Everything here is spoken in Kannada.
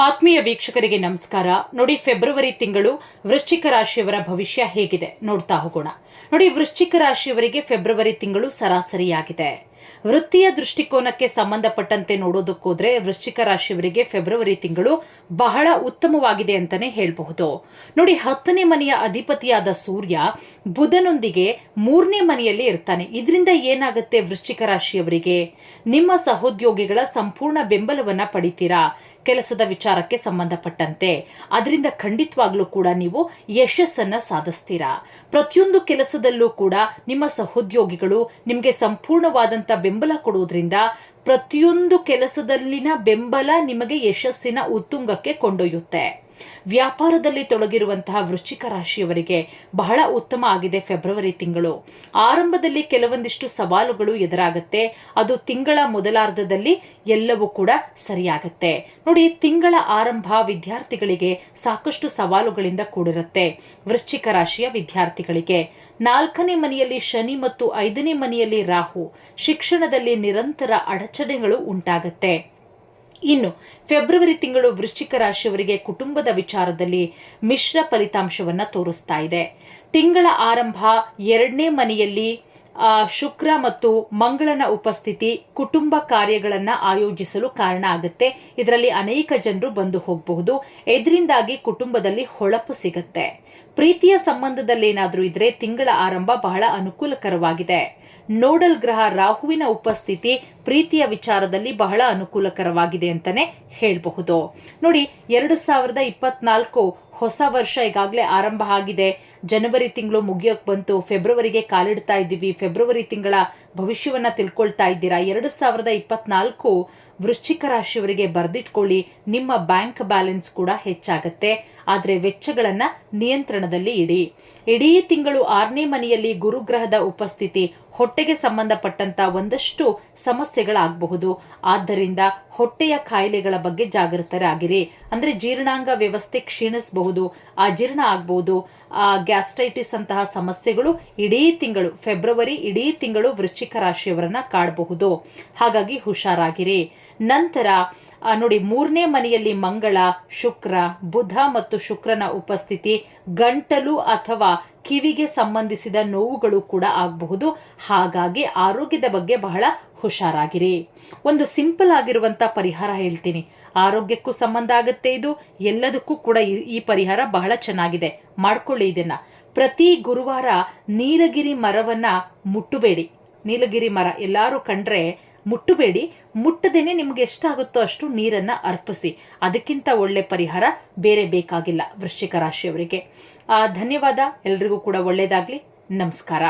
ಆತ್ಮೀಯ ವೀಕ್ಷಕರಿಗೆ ನಮಸ್ಕಾರ. ನೋಡಿ, ಫೆಬ್ರವರಿ ತಿಂಗಳು ವೃಶ್ಚಿಕ ರಾಶಿಯವರ ಭವಿಷ್ಯ ಹೇಗಿದೆ ನೋಡ್ತಾ ಹೋಗೋಣ. ನೋಡಿ, ವೃಶ್ಚಿಕ ರಾಶಿಯವರಿಗೆ ಫೆಬ್ರವರಿ ತಿಂಗಳು ಸರಾಸರಿಯಾಗಿದೆ. ವೃತ್ತಿಯ ದೃಷ್ಟಿಕೋನಕ್ಕೆ ಸಂಬಂಧಪಟ್ಟಂತೆ ನೋಡೋದಕ್ಕೋದ್ರೆ ವೃಶ್ಚಿಕ ರಾಶಿಯವರಿಗೆ ಫೆಬ್ರವರಿ ತಿಂಗಳು ಬಹಳ ಉತ್ತಮವಾಗಿದೆ ಅಂತಾನೆ ಹೇಳಬಹುದು. ನೋಡಿ, ಹತ್ತನೇ ಮನೆಯ ಅಧಿಪತಿಯಾದ ಸೂರ್ಯ ಬುಧನೊಂದಿಗೆ ಮೂರನೇ ಮನೆಯಲ್ಲಿ ಇರ್ತಾನೆ. ಇದರಿಂದ ಏನಾಗುತ್ತೆ ವೃಶ್ಚಿಕ ರಾಶಿಯವರಿಗೆ? ನಿಮ್ಮ ಸಹೋದ್ಯೋಗಿಗಳ ಸಂಪೂರ್ಣ ಬೆಂಬಲವನ್ನ ಪಡಿತೀರಾ? ಕೆಲಸದ ವಿಚಾರಕ್ಕೆ ಸಂಬಂಧಪಟ್ಟಂತೆ. ಅದರಿಂದ ಖಂಡಿತವಾಗ್ಲೂ ಕೂಡ ನೀವು ಯಶಸ್ಸನ್ನ ಸಾಧಿಸ್ತೀರಾ. ಪ್ರತಿಯೊಂದು ಕೆಲಸದಲ್ಲೂ ಕೂಡ ನಿಮ್ಮ ಸಹೋದ್ಯೋಗಿಗಳು ನಿಮಗೆ ಸಂಪೂರ್ಣವಾದಂಥ ಬೆಂಬಲ ಕೊಡುವುದರಿಂದ ಪ್ರತಿಯೊಂದು ಕೆಲಸದಲ್ಲಿನ ಬೆಂಬಲ ನಿಮಗೆ ಯಶಸ್ಸಿನ ಉತ್ತುಂಗಕ್ಕೆ ಕೊಂಡೊಯ್ಯುತ್ತೆ. ವ್ಯಾಪಾರದಲ್ಲಿ ತೊಡಗಿರುವಂತಹ ವೃಶ್ಚಿಕ ರಾಶಿಯವರಿಗೆ ಬಹಳ ಉತ್ತಮ ಆಗಿದೆ ಫೆಬ್ರವರಿ ತಿಂಗಳು. ಆರಂಭದಲ್ಲಿ ಕೆಲವೊಂದಿಷ್ಟು ಸವಾಲುಗಳು ಎದುರಾಗುತ್ತೆ. ಅದು ತಿಂಗಳ ಮೊದಲಾರ್ಧದಲ್ಲಿ ಎಲ್ಲವೂ ಕೂಡ ಸರಿಯಾಗತ್ತೆ. ನೋಡಿ, ತಿಂಗಳ ಆರಂಭ ವಿದ್ಯಾರ್ಥಿಗಳಿಗೆ ಸಾಕಷ್ಟು ಸವಾಲುಗಳಿಂದ ಕೂಡಿರುತ್ತೆ ವೃಶ್ಚಿಕ ರಾಶಿಯ ವಿದ್ಯಾರ್ಥಿಗಳಿಗೆ. ನಾಲ್ಕನೇ ಮನೆಯಲ್ಲಿ ಶನಿ ಮತ್ತು ಐದನೇ ಮನೆಯಲ್ಲಿ ರಾಹು. ಶಿಕ್ಷಣದಲ್ಲಿ ನಿರಂತರ ಅಡಚಣೆಗಳು ಉಂಟಾಗತ್ತೆ. ಇನ್ನು, ಫೆಬ್ರವರಿ ತಿಂಗಳು ವೃಶ್ಚಿಕ ರಾಶಿಯವರಿಗೆ ಕುಟುಂಬದ ವಿಚಾರದಲ್ಲಿ ಮಿಶ್ರ ಫಲಿತಾಂಶವನ್ನ ತೋರಿಸ್ತಾ ಇದೆ. ತಿಂಗಳ ಆರಂಭ ಎರಡನೇ ಮನೆಯಲ್ಲಿ ಶುಕ್ರ ಮತ್ತು ಮಂಗಳನ ಉಪಸ್ಥಿತಿ ಕುಟುಂಬ ಕಾರ್ಯಗಳನ್ನ ಆಯೋಜಿಸಲು ಕಾರಣ ಆಗುತ್ತೆ. ಇದರಲ್ಲಿ ಅನೇಕ ಜನರು ಬಂದು ಹೋಗಬಹುದು. ಇದರಿಂದಾಗಿ ಕುಟುಂಬದಲ್ಲಿ ಹೊಳಪು ಸಿಗುತ್ತೆ. ಪ್ರೀತಿಯ ಸಂಬಂಧದಲ್ಲೇನಾದರೂ ಇದ್ರೆ ತಿಂಗಳ ಆರಂಭ ಬಹಳ ಅನುಕೂಲಕರವಾಗಿದೆ. ನೋಡಲ್ ಗ್ರಹ ರಾಹುವಿನ ಉಪಸ್ಥಿತಿ ಪ್ರೀತಿಯ ವಿಚಾರದಲ್ಲಿ ಬಹಳ ಅನುಕೂಲಕರವಾಗಿದೆ ಅಂತಾನೆ ಹೇಳಬಹುದು. ನೋಡಿ, ಎರಡು ಸಾವಿರದ ಇಪ್ಪತ್ನಾಲ್ಕು ಹೊಸ ವರ್ಷ ಈಗಾಗಲೇ ಆರಂಭ ಆಗಿದೆ. ಜನವರಿ ತಿಂಗಳು ಮುಗಿಯೋಕೆ ಬಂತು. ಫೆಬ್ರವರಿಗೆ ಕಾಲಿಡ್ತಾ ಇದ್ದೀವಿ. ಫೆಬ್ರವರಿ ತಿಂಗಳ ಭವಿಷ್ಯವನ್ನು ತಿಳ್ಕೊಳ್ತಾ ಇದ್ದೀರಾ? ಎರಡು ಸಾವಿರದ ಇಪ್ಪತ್ನಾಲ್ಕು ವೃಶ್ಚಿಕ ರಾಶಿಯವರಿಗೆ ಬರೆದಿಟ್ಕೊಳ್ಳಿ. ನಿಮ್ಮ ಬ್ಯಾಂಕ್ ಬ್ಯಾಲೆನ್ಸ್ ಕೂಡ ಹೆಚ್ಚಾಗತ್ತೆ. ಆದರೆ ವೆಚ್ಚಗಳನ್ನ ನಿಯಂತ್ರಣದಲ್ಲಿ ಇಡಿ. ಇಡೀ ತಿಂಗಳು ಆರನೇ ಮನೆಯಲ್ಲಿ ಗುರುಗ್ರಹದ ಉಪಸ್ಥಿತಿ. ಹೊಟ್ಟೆಗೆ ಸಂಬಂಧಪಟ್ಟಂತ ಒಂದಷ್ಟು ಸಮಸ್ಯೆಗಳಾಗಬಹುದು. ಆದ್ದರಿಂದ ಹೊಟ್ಟೆಯ ಕಾಯಿಲೆಗಳ ಬಗ್ಗೆ ಜಾಗೃತರಾಗಿರಿ. ಅಂದ್ರೆ ಜೀರ್ಣಾಂಗ ವ್ಯವಸ್ಥೆ ಕ್ಷೀಣಿಸಬಹುದು. ಅಜೀರ್ಣ ಆಗಬಹುದು. ಗ್ಯಾಸ್ಟ್ರೈಟಿಸ್ ಅಂತಹ ಸಮಸ್ಯೆಗಳು ಇಡೀ ತಿಂಗಳು, ಫೆಬ್ರವರಿ ಇಡೀ ತಿಂಗಳು ವೃಶ್ಚಿಕ ರಾಶಿಯವರನ್ನ ಕಾಡಬಹುದು. ಹಾಗಾಗಿ ಹುಷಾರಾಗಿರಿ. ನಂತರ ನೋಡಿ ಮೂರನೇ ಮನೆಯಲ್ಲಿ ಮಂಗಳ, ಶುಕ್ರ, ಬುಧ ಮತ್ತು ಶುಕ್ರನ ಉಪಸ್ಥಿತಿ ಗಂಟಲು ಅಥವಾ ಕಿವಿಗೆ ಸಂಬಂಧಿಸಿದ ನೋವುಗಳು ಕೂಡ ಆಗಬಹುದು. ಹಾಗಾಗಿ ಆರೋಗ್ಯದ ಬಗ್ಗೆ ಬಹಳ ಹುಷಾರಾಗಿರಿ. ಒಂದು ಸಿಂಪಲ್ ಆಗಿರುವಂತ ಪರಿಹಾರ ಹೇಳ್ತೀನಿ. ಆರೋಗ್ಯಕ್ಕೂ ಸಂಬಂಧ ಆಗುತ್ತೆ ಇದು. ಎಲ್ಲದಕ್ಕೂ ಕೂಡ ಈ ಪರಿಹಾರ ಬಹಳ ಚೆನ್ನಾಗಿದೆ. ಮಾಡ್ಕೊಳ್ಳಿ ಇದನ್ನ. ಪ್ರತಿ ಗುರುವಾರ ನೀಲಗಿರಿ ಮರವನ್ನ ಮುಟ್ಟಬೇಡಿ. ನೀಲಗಿರಿ ಮರ ಎಲ್ಲರೂ ಕಂಡ್ರೆ ಮುಟ್ಟಬೇಡಿ. ಮುಟ್ಟದೇನೆ ನಿಮ್ಗೆ ಎಷ್ಟಾಗುತ್ತೋ ಅಷ್ಟು ನೀರನ್ನ ಅರ್ಪಿಸಿ. ಅದಕ್ಕಿಂತ ಒಳ್ಳೆ ಪರಿಹಾರ ಬೇರೆ ಬೇಕಾಗಿಲ್ಲ ವೃಶ್ಚಿಕ ರಾಶಿಯವರಿಗೆ. ಧನ್ಯವಾದ. ಎಲ್ರಿಗೂ ಕೂಡ ಒಳ್ಳೆಯದಾಗಲಿ ನಮಸ್ಕಾರ.